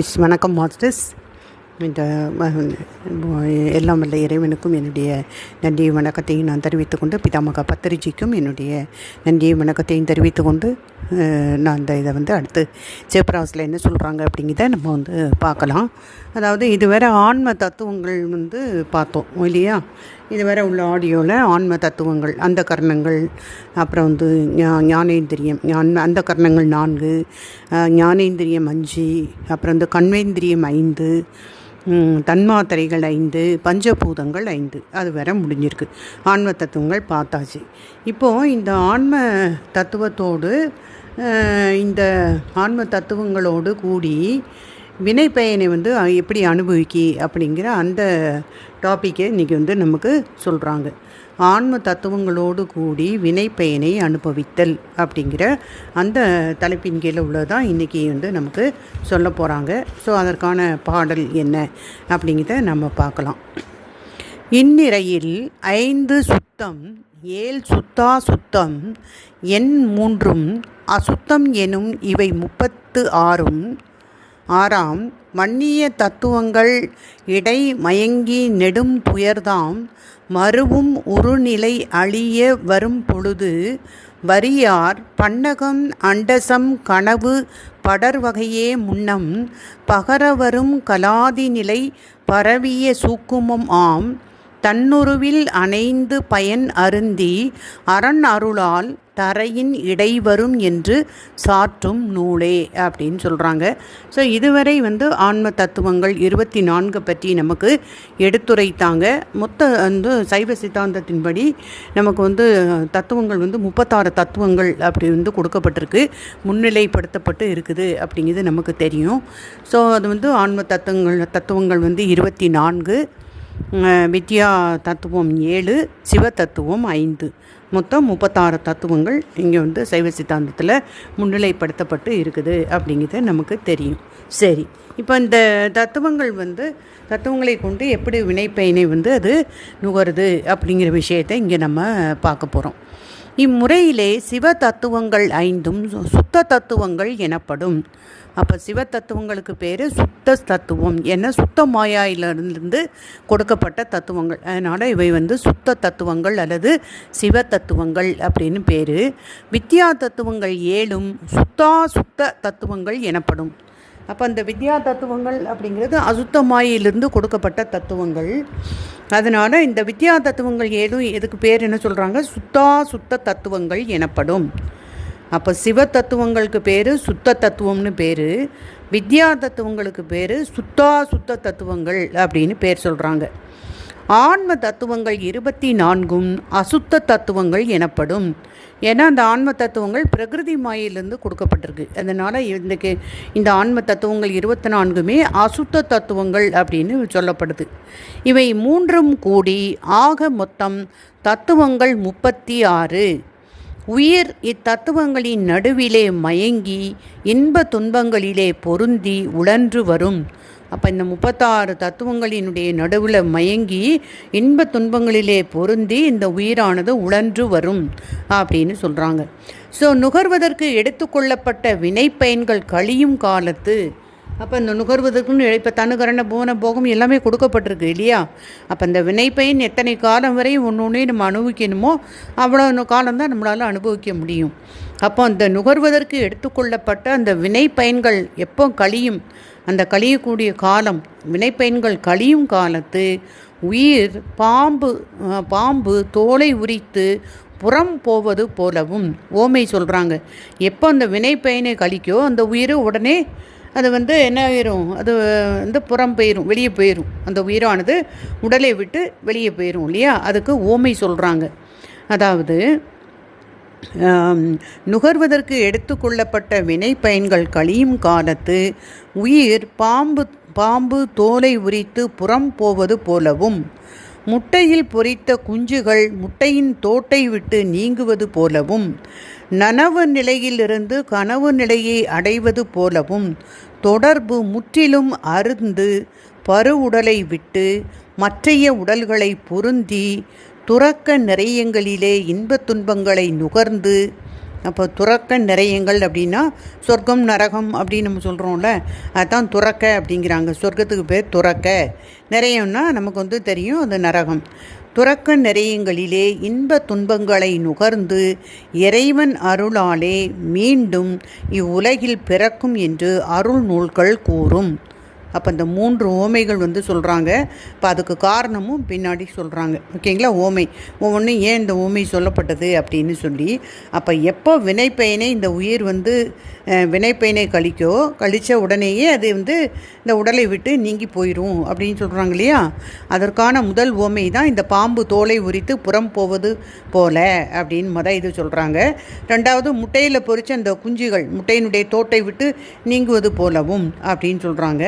S வணக்கம் masters. இந்த எல்லாம் வல்ல இறைவனுக்கும் என்னுடைய நன்றியை வணக்கத்தையும் நான் தெரிவித்துக்கொண்டு பிதாமக பத்திரிஜிக்கும் என்னுடைய நன்றியை வணக்கத்தையும் தெரிவித்துக்கொண்டு நான் இந்த இதை வந்து அடுத்து சேப்பராசில் என்ன சொல்கிறாங்க அப்படிங்கிறத நம்ம வந்து பார்க்கலாம். அதாவது இதுவரை ஆன்ம தத்துவங்கள் வந்து பார்த்தோம் இல்லையா? இதுவரை உள்ள ஆடியோவில் ஆன்ம தத்துவங்கள் அந்த கர்ணங்கள் அப்புறம் வந்து ஞானேந்திரியம் ஞான அந்த கர்ணங்கள் நான்கு ஞானேந்திரியம் அஞ்சு அப்புறம் வந்து கண்வேந்திரியம் ஐந்து தன்மாத்திரைகள் ஐந்து பஞ்சபூதங்கள் ஐந்து. அது வேற முடிஞ்சிருக்கு. ஆன்ம தத்துவங்கள் பார்த்தாச்சு. இப்போது இந்த ஆன்ம தத்துவத்தோடு இந்த ஆன்ம தத்துவங்களோடு கூடி வினை பயனை வந்து எப்படி அனுபவிக்கி அப்படிங்கிற அந்த டாப்பிக்கை இன்றைக்கி வந்து நமக்கு சொல்கிறாங்க ஆன்ம தத்துவங்களோடு கூடி வினை பயனை அனுபவித்தல் அப்படிங்கிற அந்த தலைப்பின் கீழே உள்ளதான் இன்றைக்கி வந்து நமக்கு சொல்ல போகிறாங்க ஸோ அதற்கான பாடல் என்ன அப்படிங்கிறத நம்ம பார்க்கலாம். இந்நிறையில் ஐந்து சுத்தம் ஏழ் சுத்தா சுத்தம் எண் மூன்றும் அசுத்தம் எனும் இவை முப்பத்து ஆறும் ஆறாம் மன்னிய தத்துவங்கள் இடை மயங்கி நெடும் துயர்தாம் மறுவும் உருநிலை அழிய வரும் பொழுது வரியார் பன்னகம் அண்டசம் கனவு படர்வகையே முன்னம் பகரவரும் கலாதி நிலை பரவிய சூக்குமம் ஆம் தன்னுருவில் அணைந்து பயன் அருந்தி அரண் அருளால் தரையின் இடைவரும் என்று சாற்றும் நூலே அப்படின்னு சொல்கிறாங்க ஸோ இதுவரை வந்து ஆன்ம தத்துவங்கள் இருபத்தி நான்கு பற்றி நமக்கு எடுத்துரைத்தாங்க. மொத்த வந்து சைவ சித்தாந்தத்தின்படி நமக்கு வந்து தத்துவங்கள் வந்து முப்பத்தாறு தத்துவங்கள் அப்படி வந்து கொடுக்கப்பட்டிருக்கு. முன்னிலைப்படுத்தப்பட்டு இருக்குது அப்படிங்கிறது நமக்கு தெரியும். ஸோ அது வந்து ஆன்ம தத்துவங்கள் தத்துவங்கள் வந்து இருபத்தி நான்கு. வித்யா தத்துவம் ஏழு சிவ தத்துவம் ஐந்து. மொத்தம் முப்பத்தாறு தத்துவங்கள் இங்கே வந்து சைவ சித்தாந்தத்தில் முன்னிலைப்படுத்தப்பட்டு இருக்குது அப்படிங்கிறது நமக்கு தெரியும். சரி இப்போ இந்த தத்துவங்கள் வந்து தத்துவங்களை கொண்டு எப்படி வினைப்பயனை வந்து அது நுகருது அப்படிங்கிற விஷயத்தை இங்கே நம்ம பார்க்க போகிறோம் இம்முறையிலே சிவ தத்துவங்கள் ஐந்தும் சு- சுத்த தத்துவங்கள் எனப்படும். அப்போ சிவ தத்துவங்களுக்கு பேர் சுத்த தத்துவம் என்ன? சுத்த மாயாயிலிருந்து கொடுக்கப்பட்ட தத்துவங்கள். அதனால் இவை வந்து சுத்த தத்துவங்கள் அல்லது சிவ தத்துவங்கள் அப்படின்னு பேர். வித்யா தத்துவங்கள் ஏழும் சுத்தா சுத்த தத்துவங்கள் எனப்படும். அப்போ அந்த வித்யா தத்துவங்கள் அப்படிங்கிறது அசுத்தமாயிலிருந்து கொடுக்கப்பட்ட தத்துவங்கள். அதனால் இந்த வித்யா தத்துவங்கள் ஏதும் எதுக்கு பேர் என்ன சொல்கிறாங்க சுத்தா சுத்த தத்துவங்கள் எனப்படும். அப்போ சிவ தத்துவங்களுக்கு பேர் சுத்த தத்துவம்னு பேர் வித்யா தத்துவங்களுக்கு பேர் சுத்தா சுத்த தத்துவங்கள் அப்படின்னு பேர் சொல்கிறாங்க ஆன்ம தத்துவங்கள் இருபத்தி நான்கும் அசுத்த தத்துவங்கள் எனப்படும். ஏன்னா அந்த ஆன்ம தத்துவங்கள் பிரகிருதி மாயிலிருந்து கொடுக்கப்பட்டிருக்கு. அதனால் இன்றைக்கு இந்த ஆன்ம தத்துவங்கள் இருபத்தி நான்குமே அசுத்த தத்துவங்கள் அப்படின்னு சொல்லப்படுது. இவை மூன்றும் கூடி ஆக மொத்தம் தத்துவங்கள் முப்பத்தி ஆறு. உயிர் இத்தத்துவங்களின் நடுவிலே மயங்கி இன்ப துன்பங்களிலே பொருந்தி உழன்று வரும். அப்போ இந்த முப்பத்தாறு தத்துவங்களினுடைய நடுவில் மயங்கி இன்ப துன்பங்களிலே பொருந்தி இந்த உயிரானது உழன்று வரும் அப்படின்னு சொல்கிறாங்க ஸோ நுகர்வதற்கு எடுத்துக்கொள்ளப்பட்ட வினைப்பயன்கள் கழியும் காலத்து அப்போ இந்த நுகர்வதற்குன்னு இப்போ தனுகரண போன போகம் எல்லாமே கொடுக்கப்பட்டிருக்கு இல்லையா? அப்போ இந்த வினைப்பயன் எத்தனை காலம் வரை ஒன்று ஒன்றே நம்ம அனுபவிக்கணுமோ அவ்வளோ காலம் தான் நம்மளால் அனுபவிக்க முடியும். அப்போ அந்த நுகர்வதற்கு எடுத்துக்கொள்ளப்பட்ட அந்த வினைப்பயன்கள் எப்போ கழியும்? அந்த கழியக்கூடிய காலம் வினைப்பயன்கள் கழியும் காலத்து உயிர் பாம்பு பாம்பு தோலை உரித்து புறம் போவது போலவும் ஓமை சொல்கிறாங்க எப்போ அந்த வினைப்பயனை கழிக்கோ அந்த உயிர் உடனே அது வந்து என்ன ஆயிரும்? அது வந்து புறம் போயிடும் வெளியே போயிடும் அந்த உயிரானது உடலை விட்டு வெளியே போயிடும் இல்லையா? அதுக்கு ஓமை சொல்கிறாங்க அதாவது நுகர்வதற்கு எடுத்துக்கொள்ளப்பட்ட வினை பயன்கள் கழியும் காலத்து உயிர் பாம்பு பாம்பு தோலை உரித்து புறம் போவது போலவும் முட்டையில் பொரித்த குஞ்சுகள் முட்டையின் தோட்டை விட்டு நீங்குவது போலவும் நனவு நிலையிலிருந்து கனவு நிலையை அடைவது போலவும் தொடர்பு முற்றிலும் அருந்து பருவுடலை விட்டு மற்றைய உடல்களை பொருந்தி துறக்க நிறையங்களிலே இன்பத் துன்பங்களை நுகர்ந்து அப்போ துறக்க நிறையங்கள் அப்படின்னா சொர்க்கம் நரகம் அப்படின்னு நம்ம சொல்கிறோம்ல அதுதான் துறக்க அப்படிங்கிறாங்க. சொர்க்கத்துக்கு பேர் துறக்க. நிறையம்னா நமக்கு வந்து தெரியும் அது நரகம். துறக்க நிறையங்களிலே இன்ப துன்பங்களை நுகர்ந்து இறைவன் அருளாலே மீண்டும் இவ்வுலகில் பிறக்கும் என்று அருள் நூல்கள் கூறும். அப்போ இந்த மூன்று ஓமைகள் வந்து சொல்கிறாங்க இப்போ அதுக்கு காரணமும் பின்னாடி சொல்கிறாங்க ஓகேங்களா? ஓமை. ஒவ்வொன்றும் ஏன் இந்த ஓமை சொல்லப்பட்டது அப்படின்னு சொல்லி அப்போ எப்போ வினைப்பயனை இந்த உயிர் வந்து வினைப்பயனை கழிக்கோ கழித்த உடனேயே அது வந்து இந்த உடலை விட்டு நீங்கி போயிடும் அப்படின்னு சொல்கிறாங்க இல்லையா? அதற்கான முதல் ஓமை தான் இந்த பாம்பு தோலை உரித்து புறம் போவது போல அப்படின்னு மொதல் இது சொல்கிறாங்க ரெண்டாவது முட்டையில் பொறிச்ச அந்த குஞ்சுகள் முட்டையினுடைய தோட்டை விட்டு நீங்குவது போலவும் அப்படின்னு சொல்கிறாங்க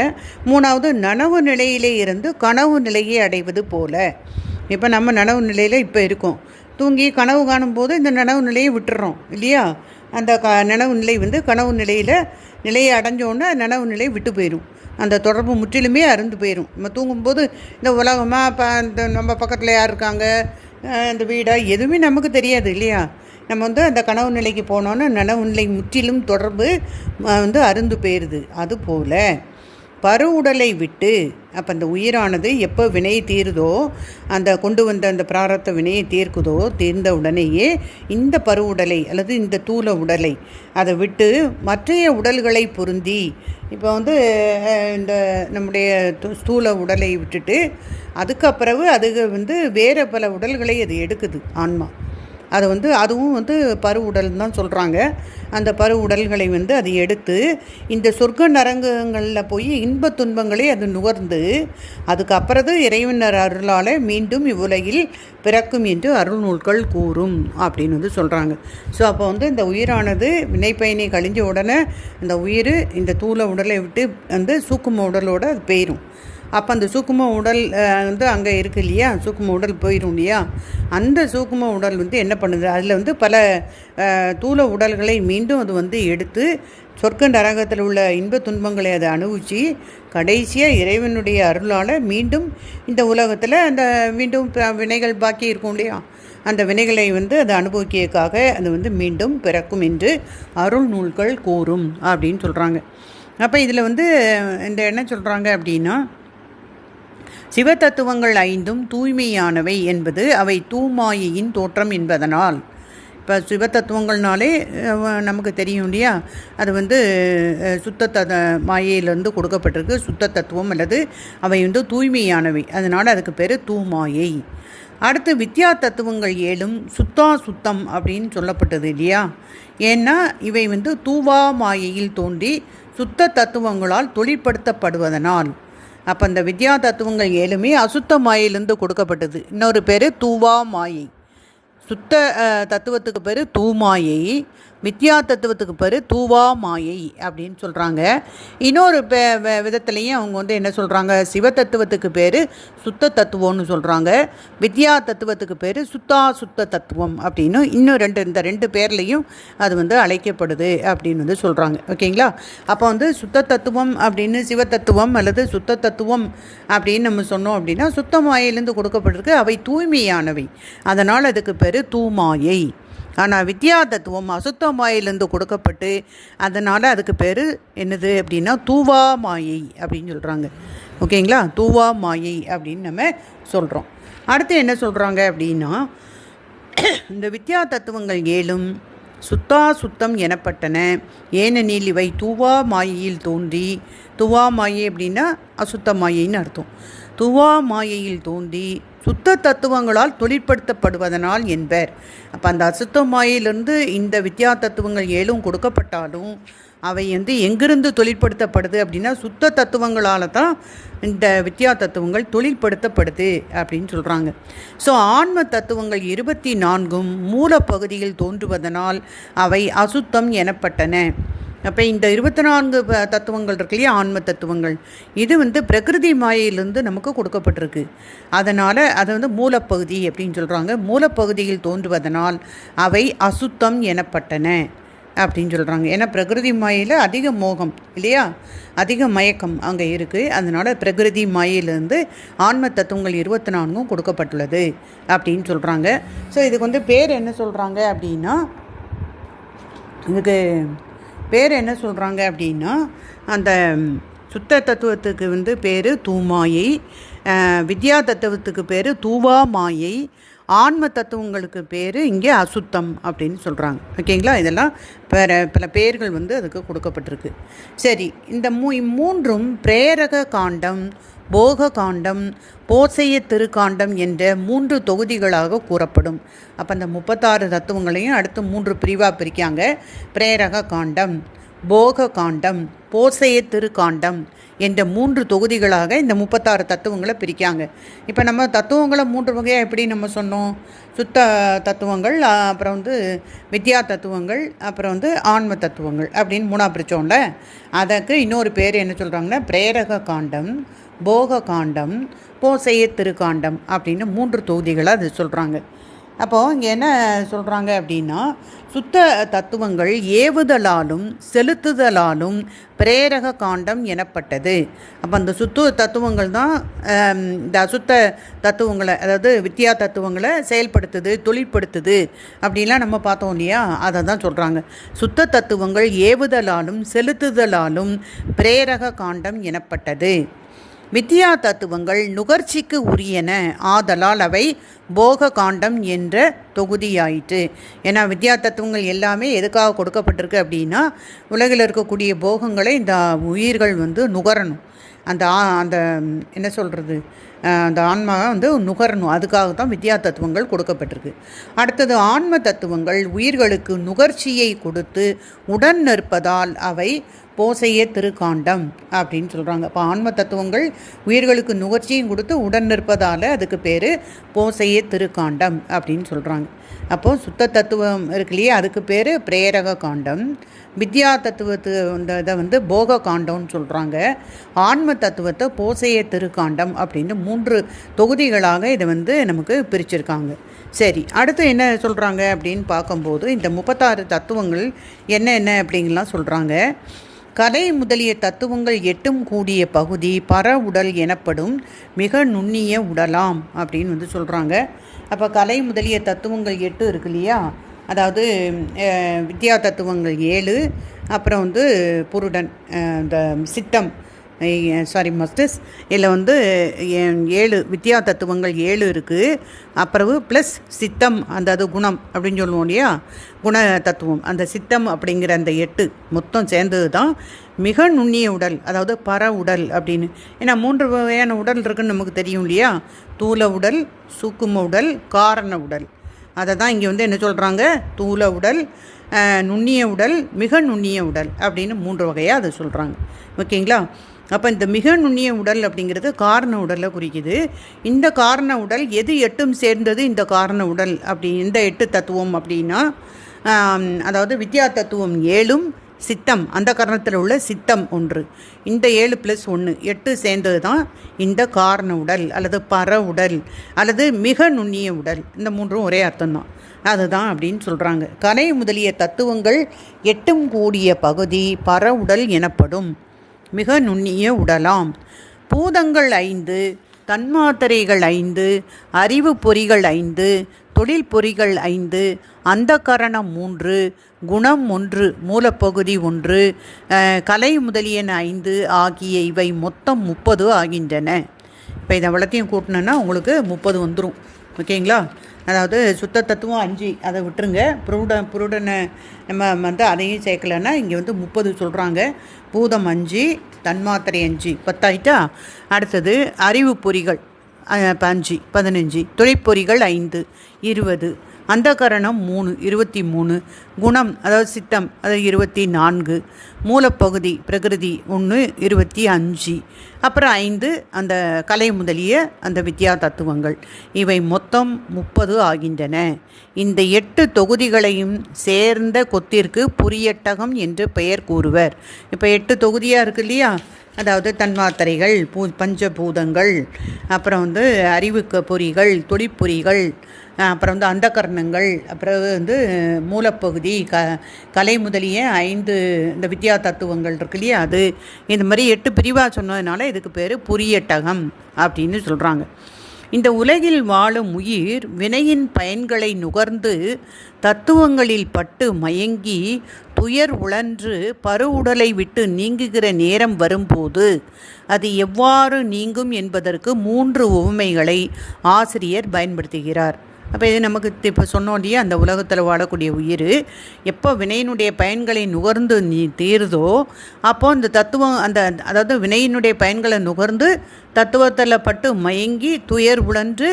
மூணாவது நனவு நிலையிலே இருந்து கனவு நிலையை அடைவது போல. இப்போ நம்ம நனவு நிலையில் இப்போ இருக்கோம். தூங்கி கனவு காணும்போது இந்த நனவு நிலையை விட்டுறோம் இல்லையா? அந்த க நனவு நிலை வந்து கனவு நிலையில் நிலையை அடைஞ்சோன்னே நனவு நிலை விட்டு போயிடும் அந்த தொடர்பு முற்றிலுமே அருந்து போயிடும் நம்ம தூங்கும்போது இந்த உலகமாக இப்போ இந்த நம்ம பக்கத்தில் யார் இருக்காங்க? இந்த வீடாக எதுவுமே நமக்கு தெரியாது இல்லையா? நம்ம வந்து அந்த கனவு நிலைக்கு போனோன்னா நனவு நிலை முற்றிலும் தொடர்பு வந்து அருந்து போயிடுது அதுபோல் பருவுடலை விட்டு அப்போ அந்த உயிரானது எப்போ வினை தீருதோ அந்த கொண்டு வந்த அந்த பிராரத்த வினையை தீர்க்குதோ தீர்ந்த உடனேயே இந்த பருவுடலை அல்லது இந்த தூல உடலை அதை விட்டு மற்றைய உடல்களை பொருந்தி இப்போ வந்து இந்த நம்முடைய ஸ்தூல உடலை விட்டுட்டு அதுக்கப்புறவு அது வந்து வேறு பல உடல்களை அது எடுக்குது ஆன்மா. அதை வந்து அதுவும் வந்து பரு உடல்னு தான் சொல்கிறாங்க அந்த பரு உடல்களை வந்து அது எடுத்து இந்த சொர்க்க நரங்கங்களில் போய் இன்ப துன்பங்களை அது நுகர்ந்து அதுக்கப்புறது இறைவனர் அருளால் மீண்டும் இவ்வுலகில் பிறக்கும் என்று அருள் நூல்கள் கூறும் அப்படின்னு வந்து சொல்கிறாங்க ஸோ அப்போ வந்து இந்த உயிரானது வினைப்பயனை கழிஞ்ச உடனே இந்த உயிர் இந்த தூள உடலை விட்டு வந்து சூக்கும உடலோடு அது போயிடும் அப்போ அந்த சூக்கும உடல் வந்து அங்கே இருக்கு இல்லையா? சூக்கும உடல் போயிடும் இல்லையா? அந்த சூக்கும உடல் வந்து என்ன பண்ணுது? அதில் வந்து பல தூள உடல்களை மீண்டும் அது வந்து எடுத்து சொர்க்க நரகத்தில் உள்ள இன்ப துன்பங்களை அதை அனுபவிச்சு கடைசியாக இறைவனுடைய அருளால் மீண்டும் இந்த உலகத்தில் அந்த மீண்டும் ப- வினைகள் பாக்கி இருக்கும் இல்லையா? அந்த வினைகளை வந்து அதை அனுபவிக்கிறதுக்காக அது வந்து மீண்டும் பிறக்கும் என்று அருள் நூல்கள் கூறும் அப்படின்னு சொல்கிறாங்க அப்போ இதில் வந்து இந்த என்ன சொல்கிறாங்க அப்படின்னா சிவதத்துவங்கள் ஐந்தும் தூய்மையானவை என்பது அவை தூமாயையின் தோற்றம் என்பதனால். இப்போ சிவ தத்துவங்கள்னாலே நமக்கு தெரியும் இல்லையா? அது வந்து சுத்த த மாயையிலேருந்து கொடுக்கப்பட்டிருக்கு. சுத்த தத்துவம் அல்லது அவை வந்து தூய்மையானவை. அதனால் அதுக்கு பேர் தூமாயை அடுத்து வித்யா தத்துவங்கள் ஏழும் சுத்தா சுத்தம் அப்படின்னு சொல்லப்பட்டது இல்லையா? ஏன்னா இவை வந்து தூவா மாயையில் தோன்றி சுத்த தத்துவங்களால் தொழிற்படுத்தப்படுவதனால். அப்போ அந்த வித்யா தத்துவங்கள் ஏழுமே அசுத்த மாயிலிருந்து கொடுக்கப்பட்டது. இன்னொரு பேர் தூவா மாயை. சுத்த தத்துவத்துக்கு பேர் தூமாயை மித்யா தத்துவத்துக்கு பேர் தூவா மாயை அப்படின்னு சொல்கிறாங்க இன்னொரு விதத்துலேயும் அவங்க வந்து என்ன சொல்கிறாங்க சிவ தத்துவத்துக்கு பேர் சுத்த தத்துவம்னு சொல்கிறாங்க வித்யா தத்துவத்துக்கு பேர் சுத்தா சுத்த தத்துவம் அப்படின்னு இன்னும் ரெண்டு இந்த ரெண்டு பேர்லேயும் அது வந்து அழைக்கப்படுது அப்படின்னு வந்து சொல்கிறாங்க ஓகேங்களா? அப்போ வந்து சுத்த தத்துவம் அப்படின்னு சிவ தத்துவம் அல்லது சுத்த தத்துவம் அப்படின்னு நம்ம சொன்னோம் அப்படின்னா சுத்த மாயிலேருந்து கொடுக்கப்பட்டிருக்கு. அவை தூய்மையானவை. அதனால் அதுக்கு பேர் தூமாயை ஆனால் வித்யா தத்துவம் அசுத்த மாயிலேருந்து கொடுக்கப்பட்டு அதனால் அதுக்கு பேர் என்னது அப்படின்னா தூவா மாயை அப்படின்னு சொல்கிறாங்க ஓகேங்களா? தூவா மாயை அப்படின்னு நம்ம சொல்கிறோம் அடுத்து என்ன சொல்கிறாங்க அப்படின்னா இந்த வித்யா தத்துவங்கள் ஏழும் சுத்தா சுத்தம் எனப்பட்டன. ஏனெனில் இவை துவா மாயையில் தோன்றி துவா மாயை அப்படின்னா அசுத்த மாயைன்னு அர்த்தம். துவா மாயையில் தோன்றி சுத்த தத்துவங்களால் தொழிற்படுத்தப்படுவதனால் என்பர். அப்போ அந்த அசுத்த மாயையிலிருந்து இந்த வித்யா தத்துவங்கள் ஏழும் கொடுக்கப்பட்டாலும் அவை வந்து எங்கிருந்து தொழிற்படுத்தப்படுது அப்படின்னா சுத்த தத்துவங்களால் தான் இந்த வித்யா தத்துவங்கள் தொழிற்படுத்தப்படுது அப்படின்னு சொல்கிறாங்க ஸோ ஆன்ம தத்துவங்கள் இருபத்தி நான்கும் மூலப்பகுதியில் தோன்றுவதனால் அவை அசுத்தம் எனப்பட்டன. அப்போ இந்த இருபத்தி நான்கு தத்துவங்கள் இருக்கு இல்லையா? ஆன்ம தத்துவங்கள். இது வந்து பிரகிருதி மாயையிலிருந்து நமக்கு கொடுக்கப்பட்டிருக்கு. அதனால் அது வந்து மூலப்பகுதி அப்படின்னு சொல்கிறாங்க மூலப்பகுதியில் தோன்றுவதனால் அவை அசுத்தம் எனப்பட்டன அப்படின்னு சொல்கிறாங்க ஏன்னா பிரகிருதி மாயையில் அதிக மோகம் இல்லையா? அதிக மயக்கம் அங்கே இருக்குது அதனால் பிரகிருதி மாயிலிருந்து ஆன்ம தத்துவங்கள் இருபத்தி நான்கும் கொடுக்கப்பட்டுள்ளது அப்படின்னு சொல்கிறாங்க ஸோ இதுக்கு வந்து பேர் என்ன சொல்கிறாங்க அப்படின்னா இதுக்கு பேர் என்ன சொல்கிறாங்க அப்படின்னா அந்த சுத்த தத்துவத்துக்கு வந்து பேர் தூமாயை வித்யா தத்துவத்துக்கு பேர் தூவா மாயை ஆன்ம தத்துவங்களுக்கு பேர் இங்கே அசுத்தம் அப்படின்னு சொல்கிறாங்க ஓகேங்களா? இதெல்லாம் பிற பல பெயர்கள் வந்து அதுக்கு கொடுக்கப்பட்டிருக்கு. சரி இந்த மூ மூன்றும் பிரேரக காண்டம் போக காண்டம் போசைய திருக்காண்டம் என்ற மூன்று தொகுதிகளாக கூறப்படும். அப்போ அந்த முப்பத்தாறு தத்துவங்களையும் அடுத்து மூன்று பிரிவாக பிரிக்காங்க பிரேரக காண்டம் போக காண்டம் போசைய திருக்காண்டம் என்ற மூன்று தொகுதிகளாக இந்த முப்பத்தாறு தத்துவங்களை பிரிக்காங்க இப்போ நம்ம தத்துவங்களை மூன்று வகையாக எப்படி நம்ம சொன்னோம்? சுத்த தத்துவங்கள் அப்புறம் வந்து வித்யா தத்துவங்கள் அப்புறம் வந்து ஆன்ம தத்துவங்கள் அப்படின்னு மூணாக பிரித்தோம்ல அதற்கு இன்னொரு பேர் என்ன சொல்கிறாங்கன்னா பிரேரக காண்டம் போக காண்டம் போசைய திருக்காண்டம் அப்படின்னு மூன்று தொகுதிகளை அது சொல்கிறாங்க அப்போது இங்கே என்ன சொல்கிறாங்க அப்படின்னா சுத்த தத்துவங்கள் ஏவுதலாலும் செலுத்துதலாலும் பிரேரக காண்டம் எனப்பட்டது. அப்போ அந்த சுத்த தத்துவங்கள் தான் இந்த அசுத்த தத்துவங்களை அதாவது வித்யா தத்துவங்களை செயல்படுத்துது தொழிற்படுத்துது அப்படின்லாம் நம்ம பார்த்தோம் இல்லையா? அதை தான் சொல்கிறாங்க சுத்த தத்துவங்கள் ஏவுதலாலும் செலுத்துதலாலும் பிரேரக காண்டம் எனப்பட்டது. வித்யா தத்துவங்கள் நுகர்ச்சிக்கு உரியன. ஆதலால் அவை போக காண்டம் என்ற தொகுதியாயிற்று. ஏன்னா வித்யா தத்துவங்கள் எல்லாமே எதுக்காக கொடுக்கப்பட்டிருக்கு அப்படின்னா உலகில் இருக்கக்கூடிய போகங்களை இந்த உயிர்கள் வந்து நுகரணும். அந்த அந்த என்ன சொல்கிறது அந்த ஆன்மா வந்து நுகரணும். அதுக்காக தான் வித்யா தத்துவங்கள் கொடுக்கப்பட்டிருக்கு. அடுத்தது ஆன்ம தத்துவங்கள் உயிர்களுக்கு நுகர்ச்சியை கொடுத்து உடன் நிற்பதால் அவை போசைய திருக்காண்டம் அப்படின்னு சொல்கிறாங்க அப்போ ஆன்ம தத்துவங்கள் உயிர்களுக்கு நுகர்ச்சியும் கொடுத்து உடன் நிற்பதால் அதுக்கு பேர் போசைய திருக்காண்டம் அப்படின்னு சொல்கிறாங்க அப்போது சுத்த தத்துவம் இருக்கு இல்லையா? அதுக்கு பேர் பிரேரக காண்டம். வித்யா தத்துவத்து அந்த இதை வந்து போக காண்டம்னு சொல்கிறாங்க ஆன்ம தத்துவத்தை போசைய திருக்காண்டம் அப்படின்னு மூன்று தொகுதிகளாக இதை வந்து நமக்கு பிரிச்சிருக்காங்க. சரி அடுத்து என்ன சொல்கிறாங்க அப்படின்னு பார்க்கும்போது இந்த முப்பத்தாறு தத்துவங்கள் என்ன என்ன அப்படிங்கலாம் சொல்கிறாங்க கலை முதலிய தத்துவங்கள் எட்டும் கூடிய பகுதி பர உடல் எனப்படும் மிக நுண்ணிய உடலாம் அப்படின்னு வந்து சொல்கிறாங்க அப்போ கலை முதலிய தத்துவங்கள் எட்டு இருக்கு இல்லையா? அதாவது வித்யா தத்துவங்கள் ஏழு அப்புறம் வந்து புருடன் இந்த சித்தம் சாரி மஸ்டர்ஸ் இதில் வந்து ஏ- ஏழு வித்யா தத்துவங்கள் ஏழு இருக்குது அப்புறவு ப்ளஸ் சித்தம் அந்த அது குணம் அப்படின்னு சொல்லுவோம் இல்லையா? குண தத்துவம் அந்த சித்தம் அப்படிங்கிற அந்த எட்டு மொத்தம் சேர்ந்தது தான் மிக நுண்ணிய உடல் அதாவது பர உடல் அப்படின்னு. ஏன்னா மூன்று வகையான உடல் இருக்குன்னு நமக்கு தெரியும் இல்லையா? தூல உடல் சூக்கும உடல் காரண உடல். அதை தான் இங்கே வந்து என்ன சொல்கிறாங்க தூல உடல் நுண்ணிய உடல் மிக நுண்ணிய உடல் அப்படின்னு மூன்று வகையாக அதை சொல்கிறாங்க ஓகேங்களா? அப்போ இந்த மிக நுண்ணிய உடல் அப்படிங்கிறது காரண உடலை குறிக்குது. இந்த காரண உடல் எது எட்டும் சேர்ந்தது இந்த காரண உடல் அப்படி இந்த எட்டு தத்துவம் அப்படின்னா அதாவது வித்யா தத்துவம் ஏழும் சித்தம் அந்த கரணத்தில் உள்ள சித்தம் ஒன்று. இந்த ஏழு ப்ளஸ் ஒன்று எட்டு சேர்ந்தது தான் இந்த காரண உடல் அல்லது பர உடல் அல்லது மிக நுண்ணிய உடல். இந்த மூன்றும் ஒரே அர்த்தம்தான். அதுதான் அப்படின்னு சொல்கிறாங்க கலை முதலிய தத்துவங்கள் எட்டும் கூடிய பகுதி பர உடல் எனப்படும். மிக நுண்ணிய உடலாம். பூதங்கள் ஐந்து தன்மாத்திரைகள் ஐந்து அறிவு பொறிகள் ஐந்து தொழில் பொறிகள் ஐந்து அந்தக்கரணம் மூன்று குணம் ஒன்று மூலப்பகுதி ஒன்று கலை முதலியன ஐந்து ஆகிய இவை மொத்தம் முப்பது ஆகின்றன. இப்போ இதை வளத்தையும் கூட்டினோன்னா உங்களுக்கு முப்பது வந்துடும் ஓகேங்களா? அதாவது சுத்த தத்துவம் அஞ்சு அதை விட்டுருங்க. புருடன் புருடனை நம்ம வந்து அதையும் சேர்க்கலைன்னா இங்கே வந்து முப்பது சொல்கிறாங்க பூதம் அஞ்சு தன்மாத்திரை அஞ்சு. பத்தாயிட்டா? அடுத்தது அறிவு பொறிகள் அஞ்சு பதினஞ்சு. தொழிற்பொறிகள் ஐந்து இருபது. அந்தகரணம் மூணு இருபத்தி மூணு. குணம் அதாவது சித்தம் அதாவது இருபத்தி நான்கு. மூலப்பகுதி பிரகிருதி ஒன்று இருபத்தி அஞ்சு. அப்புறம் ஐந்து அந்த கலை முதலிய அந்த வித்யா தத்துவங்கள். இவை மொத்தம் முப்பது ஆகின்றன. இந்த எட்டு தொகுதிகளையும் சேர்ந்த கொத்திற்கு புரியட்டகம் என்று பெயர் கூறுவர். இப்போ எட்டு தொகுதியாக இருக்கு இல்லையா? அதாவது தன்மாத்திரைகள் பூ பஞ்சபூதங்கள் அப்புறம் வந்து அறிவுக்கு பொறிகள் தொழிற்பொறிகள் அப்புறம் வந்து அந்தகரணங்கள் அப்புறம் வந்து மூலப்பகுதி க கலை முதலிய ஐந்து இந்த வித்யா தத்துவங்கள் இருக்கு இல்லையா அது. இந்த மாதிரி எட்டு பிரிவாக சொன்னதுனால இதுக்கு பேர் புரியட்டகம் அப்படின்னு சொல்கிறாங்க இந்த உலகில் வாழும் உயிர் வினையின் பயன்களை நுகர்ந்து தத்துவங்களில் பட்டு மயங்கி துயர் உழன்று பருவுடலை விட்டு நீங்குகிற நேரம் வரும்போது அது எவ்வாறு நீங்கும் என்பதற்கு மூன்று உவமைகளை ஆசிரியர் பயன்படுத்துகிறார். அப்போ இது நமக்கு இப்போ சொன்னோம் இல்லையா அந்த உலகத்தில் வாழக்கூடிய உயிர். எப்போ வினையினுடைய பயன்களை நுகர்ந்து நீ தீருதோ அப்போது அந்த தத்துவம் அந்த அதாவது வினையினுடைய பயன்களை நுகர்ந்து தத்துவத்தில் பட்டு மயங்கி துயர் உழன்று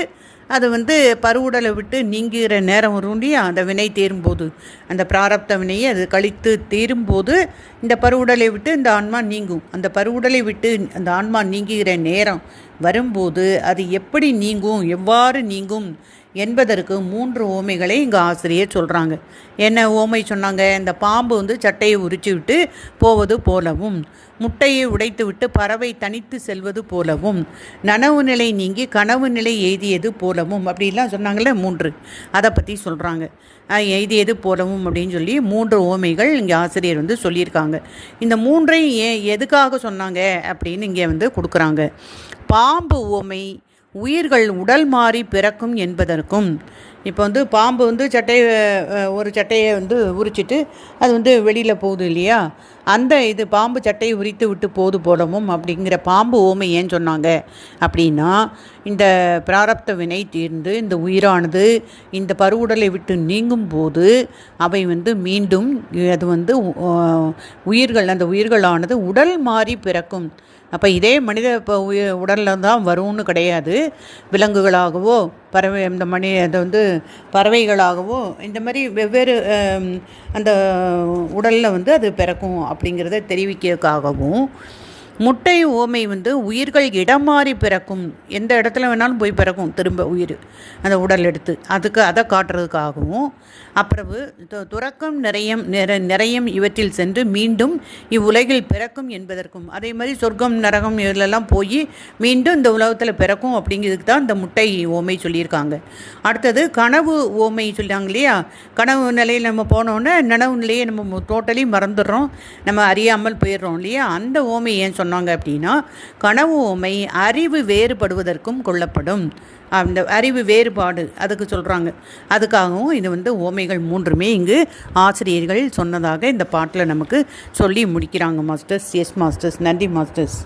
அது வந்து பருவுடலை விட்டு நீங்குகிற நேரம் வரும் அந்த வினை தீரும்போது. அந்த பிராரப்த வினையை அது கழித்து தீரும்போது இந்த பருவுடலை விட்டு இந்த ஆன்மா நீங்கும். அந்த பருவுடலை விட்டு அந்த ஆன்மா நீங்குகிற நேரம் வரும்போது அது எப்படி நீங்கும் எவ்வாறு நீங்கும் என்பதற்கு மூன்று ஓமைகளை இங்கே ஆசிரியர் சொல்கிறாங்க என்ன ஓமை சொன்னாங்க? இந்த பாம்பு வந்து சட்டையை உரிச்சு விட்டு போவது போலவும் முட்டையை உடைத்து விட்டு பறவை தனித்து செல்வது போலவும் நனவு நிலை நீங்கி கனவு நிலை எய்தியது போலவும் அப்படிலாம் சொன்னாங்கள்ல மூன்று. அதை பற்றி சொல்கிறாங்க எய்தியது போலவும் அப்படின்னு சொல்லி மூன்று ஓமைகள் இங்கே ஆசிரியர் வந்து சொல்லியிருக்காங்க. இந்த மூன்றையும் ஏ எதுக்காக சொன்னாங்க அப்படின்னு இங்கே வந்து கொடுக்குறாங்க. பாம்பு ஓமை உயிர்கள் உடல் மாறி பிறக்கும் என்பதற்கும். இப்போ வந்து பாம்பு வந்து சட்டையை ஒரு சட்டையை வந்து உரிச்சிட்டு அது வந்து வெளியில் போகுது இல்லையா? அந்த இது பாம்பு சட்டையை உரித்து விட்டு போது போலவும் அப்படிங்கிற பாம்பு ஓமை ஏன் சொன்னாங்க. அப்படின்னா இந்த பிராரப்த வினை தீர்ந்து இந்த உயிரானது இந்த பருவுடலை விட்டு நீங்கும் போது அவை வந்து மீண்டும் அது வந்து உயிர்கள் அந்த உயிர்களானது உடல் மாறி பிறக்கும். அப்போ இதே மனித இப்போ உடலில் தான் வரும்னு கிடையாது. விலங்குகளாகவோ பறவை இந்த மணி அது வந்து பறவைகளாகவோ இந்த மாதிரி வெவ்வேறு அந்த உடலில் வந்து அது பிறக்கும் அப்படிங்கிறத தெரிவிக்கிறதுக்காகவும் முட்டை ஓமை வந்து உயிர்கள் இடம் மாறி பிறக்கும். எந்த இடத்துல வேணாலும் போய் பிறக்கும் திரும்ப உயிர். அந்த உடல் எடுத்து அதுக்கு அதை காட்டுறதுக்காகவும். அப்புறவு துறக்கம் நிறையம் நிற நிறையம் இவற்றில் சென்று மீண்டும் இவ்வுலகில் பிறக்கும் என்பதற்கும். அதே மாதிரி சொர்க்கம் நரகம் இதிலெல்லாம் போய் மீண்டும் இந்த உலகத்தில் பிறக்கும் அப்படிங்கிறதுக்கு தான் இந்த முட்டை ஓமை சொல்லியிருக்காங்க. அடுத்தது கனவு ஓமை சொல்லியாங்க இல்லையா? கனவு நிலையில் நம்ம போனோன்னே நனவு நிலையை நம்ம டோட்டலி மறந்துடுறோம். நம்ம அறியாமல் போயிடுறோம் இல்லையா? அந்த ஓமை ஏன் சொன்னாங்க அப்படின்னா கனவு ஓமை அறிவு வேறுபடுவதற்கும் கொள்ளப்படும். அந்த அறிவு வேறுபாடு அதுக்கு சொல்கிறாங்க அதுக்காகவும் இது வந்து ஓமைகள் மூன்றுமே இங்கு ஆசிரியர்கள் சொன்னதாக இந்த பாட்டில் நமக்கு சொல்லி முடிக்கிறாங்க மாஸ்டர்ஸ். Yes masters. நன்றி மாஸ்டர்ஸ்.